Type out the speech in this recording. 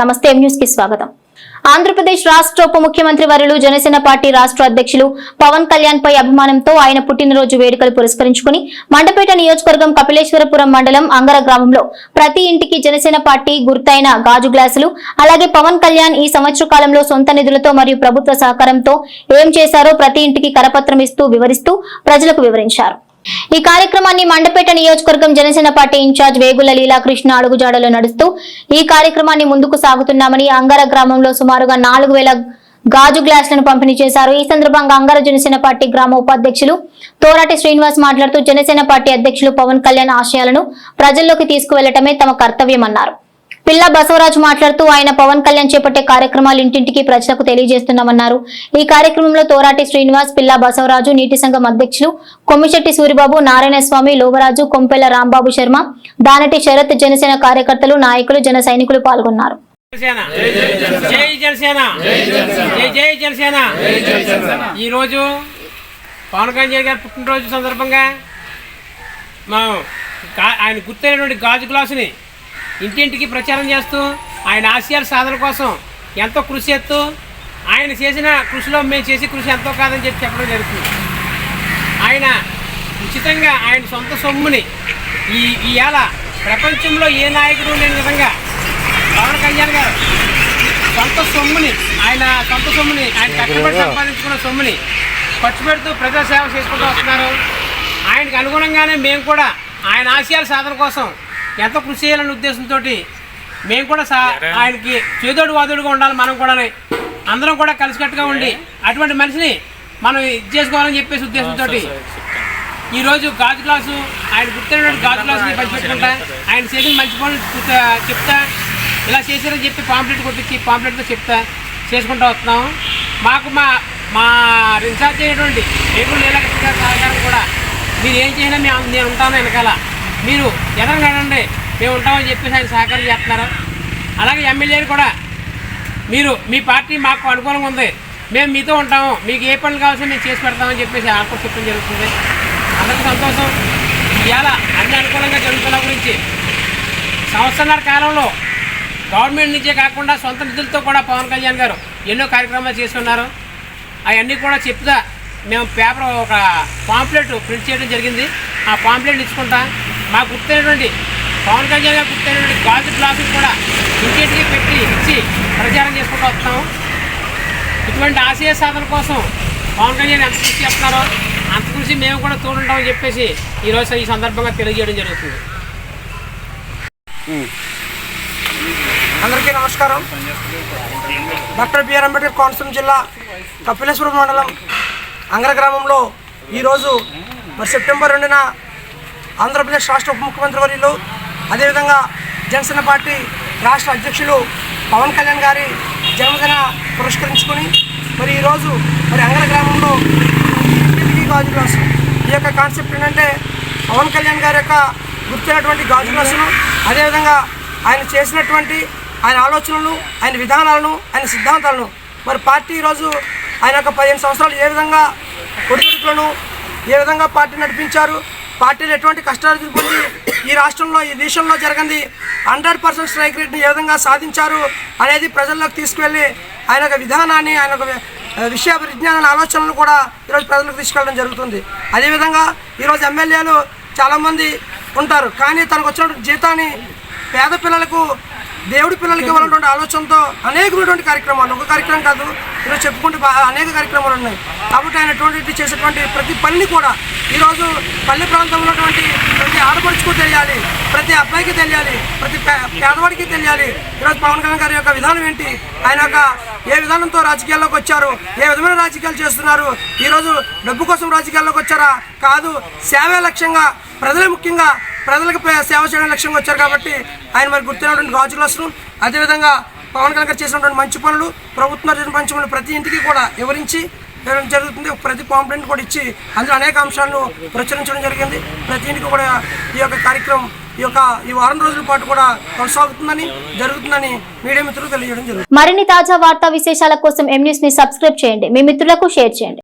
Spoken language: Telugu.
నమస్తే న్యూస్కి స్వాగతం. ఆంధ్రప్రదేశ్ రాష్ట్ర ఉప ముఖ్యమంత్రి వరులు జనసేన పార్టీ రాష్ట్ర అధ్యక్షులు పవన్ కళ్యాణ్ పై అభిమానంతో ఆయన పుట్టినరోజు వేడుకలు పురస్కరించుకుని మండపేట నియోజకవర్గం కపిలేశ్వరపురం మండలం అంగర గ్రామంలో ప్రతి ఇంటికి జనసేన పార్టీ గుర్తైన గాజు గ్లాసులు అలాగే పవన్ కళ్యాణ్ ఈ సంవత్సర కాలంలో సొంత నిధులతో మరియు ప్రభుత్వ సహకారంతో ఏం చేశారో ప్రతి ఇంటికి కరపత్రం ఇస్తూ వివరిస్తూ ప్రజలకు వివరించారు. ఈ కార్యక్రమాన్ని మండపేట నియోజకవర్గం జనసేన పార్టీ ఇన్ఛార్జ్ వేగుల లీలాకృష్ణ అడుగుజాడలో నడుస్తూ ఈ కార్యక్రమాన్ని ముందుకు సాగుతున్నామని అంగర గ్రామంలో సుమారుగా నాలుగు వేల గాజు గ్లాసులను పంపిణీ చేశారు. ఈ సందర్భంగా అంగర జనసేన పార్టీ గ్రామ ఉపాధ్యక్షులు తోరాటి శ్రీనివాస్ మాట్లాడుతూ జనసేన పార్టీ అధ్యక్షులు పవన్ కళ్యాణ్ ఆశయాలను ప్రజల్లోకి తీసుకువెళ్ళటమే తమ కర్తవ్యమన్నారు. పిల్ల బసవరాజు మాట్లాడుతూ ఆయన పవన్ కళ్యాణ్ చేపట్టే కార్యక్రమాలు ఇంటింటికి ప్రజలకు తెలియజేస్తున్నామన్నారు. ఈ కార్యక్రమంలో తోరాటి శ్రీనివాస్ పిల్ల బసవరాజు నీటి సంఘం అధ్యక్షులు కొమ్మిశెట్టి సూరిబాబు నారాయణస్వామి లోవరాజు కొంపెల్ల రాంబాబు శర్మ దానటి శరత్ జనసేన కార్యకర్తలు నాయకులు జన సైనికులు పాల్గొన్నారు. పవన్ కళ్యాణ్ గారి పుట్టినరోజు సందర్భంగా ఆయన గుర్తైనటువంటి గాజు గ్లాసుని ఇంటింటికి ప్రచారం చేస్తూ ఆయన ఆశయాల సాధన కోసం ఎంతో కృషి చేస్తూ ఆయన చేసిన కృషిలో మేము చేసే కృషి ఎంతో కాదని చెప్పి చెప్పడం జరుగుతుంది. ఆయన ఉచితంగా ఆయన సొంత సొమ్ముని ఈ ఈవేళ ప్రపంచంలో ఏ నాయకుడు లేని విధంగా పవన్ కళ్యాణ్ గారు సొంత సొమ్ముని ఆయన సొంత సొమ్ముని ఆయన కష్టపడి సంపాదించుకున్న సొమ్ముని ఖర్చు పెడుతూ ప్రజా సేవ చేసుకుంటూ వస్తున్నారు. ఆయనకు అనుగుణంగానే మేము కూడా ఆయన ఆశయాల సాధన కోసం ఎంతో కృషి చేయాలనే ఉద్దేశంతో మేము కూడా సా ఆయనకి చేదోడు వాదోడుగా ఉండాలి మనం కూడా అందరం కూడా కలిసికట్టుగా ఉండి అటువంటి మనిషిని మనం ఇది చేసుకోవాలని చెప్పేసి ఉద్దేశంతో ఈరోజు గాజు గ్లాసు ఆయన గుర్తున్నటువంటి గాజు గ్లాసుని పంచిపెట్టుకుంటా ఆయన చేసిన మంచి పనులు చెప్తా- ఇలా చేశారని చెప్పి పాంప్లెట్ కొట్టించి పాంప్లెట్తో చెప్తా. చేసుకుంటూ వస్తున్నాం. మాకు మా మా ఇన్ఛార్జ్ అయినటువంటి రేపు నీలకృష్ణ సహకారం కూడా. మీరు ఏం చేసినా మేము నేను ఉంటాను వెనకాల. మీరు ఎదరగడండి మేము ఉంటామని చెప్పేసి ఆయన సహకారం చేస్తున్నారు. అలాగే ఎమ్మెల్యేలు కూడా మీరు మీ పార్టీ మాకు అనుకూలంగా ఉంది. మేము మీతో ఉంటాము. మీకు ఏ పనులు కావాల్సిన మేము చేసి పెడతామని చెప్పేసి ఆకు చెప్పడం జరుగుతుంది. అందరికీ సంతోషం. ఇవాళ అన్ని అనుకూలంగా జరుగుతున్న గురించి సంవత్సరాల కాలంలో గవర్నమెంట్ నుంచే కాకుండా సొంత నిధులతో కూడా పవన్ కళ్యాణ్ గారు ఎన్నో కార్యక్రమాలు చేస్తున్నారు. అవన్నీ కూడా చెప్తా మేము పేపర్ ఒక పాంప్లెట్ ప్రింట్ చేయడం జరిగింది. ఆ పాంప్లెట్ ఇచ్చుకుంటా మాకు గుర్తైనటువంటి పవన్ కళ్యాణ్ గారు గుర్తైనటువంటి గాజు గ్లాసులు కూడా ఇంటింటికి పెట్టి ఇచ్చి ప్రచారం చేసుకుంటూ వస్తున్నాము ఇటువంటి ఆశయ సాధన కోసం పవన్ కళ్యాణ్ ఎంత కృషి చేస్తున్నారో అంత కృషి మేము కూడా తోడుంటామని చెప్పేసి ఈరోజు ఈ సందర్భంగా తెలియజేయడం జరుగుతుంది. అందరికీ నమస్కారం. డాక్టర్ బిఆర్ అంబేద్కర్ కోనసీమ జిల్లా కపిలేశ్వరం మండలం అంగర గ్రామంలో ఈరోజు మరి సెప్టెంబర్ రెండున ఆంధ్రప్రదేశ్ రాష్ట్ర ఉప ముఖ్యమంత్రి వర్యులు అదేవిధంగా జనసేన పార్టీ రాష్ట్ర అధ్యక్షులు పవన్ కళ్యాణ్ గారి జన్మదిన పురస్కరించుకొని మరి ఈరోజు మరి అంగర గ్రామంలో గాజు గ్లాసు ఈ యొక్క కాన్సెప్ట్ ఏంటంటే పవన్ కళ్యాణ్ గారి యొక్క గుర్తున్నటువంటి గాజు గ్లాసును అదేవిధంగా ఆయన చేసినటువంటి ఆయన ఆలోచనలు ఆయన విధానాలను ఆయన సిద్ధాంతాలను మరి పార్టీ ఈరోజు ఆయన యొక్క పదిహేను సంవత్సరాలు ఏ విధంగా ఒడిదుడుకులను ఏ విధంగా పార్టీ నడిపించారు పార్టీలు ఎటువంటి కష్టాలు ఎదుర్కొంది ఈ రాష్ట్రంలో ఈ దేశంలో జరిగింది? హండ్రెడ్ పర్సెంట్ స్ట్రైక్ రేట్ని ఏ విధంగా సాధించారు అనేది ప్రజల్లోకి తీసుకువెళ్ళి ఆయన యొక్క విధానాన్ని ఆయన యొక్క విషయ విజ్ఞాన ఆలోచనలు కూడా ఈరోజు ప్రజలకు తీసుకెళ్ళడం జరుగుతుంది. అదేవిధంగా ఈరోజు ఎమ్మెల్యేలు చాలామంది ఉంటారు. కానీ తనకు వచ్చిన జీతాన్ని పేద పిల్లలకు దేవుడి పిల్లలకి ఇవ్వాలన్నటువంటి ఆలోచనతో అనేకమైనటువంటి కార్యక్రమాలు. ఒక కార్యక్రమం కాదు ఈరోజు చెప్పుకుంటే అనేక కార్యక్రమాలు ఉన్నాయి. కాబట్టి ఆయన ఎటువంటి చేసేటువంటి ప్రతి పనిని కూడా ఈరోజు పల్లె ప్రాంతంలో ఉన్నటువంటి ప్రతి ఆడపడుచుకు తెలియాలి ప్రతి అబ్బాయికి తెలియాలి ప్రతి పేదవాడికి తెలియాలి. ఈరోజు పవన్ కళ్యాణ్ గారి యొక్క విధానం ఏంటి? ఆయన యొక్క ఏ విధానంతో రాజకీయాల్లోకి వచ్చారు? ఏ విధమైన రాజకీయాలు చేస్తున్నారు? ఈరోజు డబ్బు కోసం రాజకీయాల్లోకి వచ్చారా? కాదు సేవే లక్ష్యంగా ప్రజలే ముఖ్యంగా ప్రజలకు సేవ చేయడం లక్ష్యంగా వచ్చారు కాబట్టి ఆయన మరి గుర్తున్నటువంటి గాజు గ్లాసులు అదేవిధంగా పవన్ కళ్యాణ్ గారు చేసినటువంటి మంచి పనులు ప్రభుత్వం చేసిన మంచి పనులు ప్రతి ఇంటికి కూడా వివరించి జరుగుతుంది. ప్రతి కాంప్లైంట్ కూడా ఇచ్చి అందులో అనేక అంశాలను ప్రచురించడం జరిగింది. ప్రతి ఇంటికి కూడా ఈ యొక్క కార్యక్రమం ఈ యొక్క ఈ వారం రోజుల పాటు కూడా కొనసాగుతుందని జరుగుతుందని మీడియా మిత్రులు తెలియజేయడం జరుగుతుంది. మరిన్ని తాజా వార్తా విశేషాల కోసం ఎం న్యూస్ని సబ్స్క్రైబ్ చేయండి. మీ మిత్రులకు షేర్ చేయండి.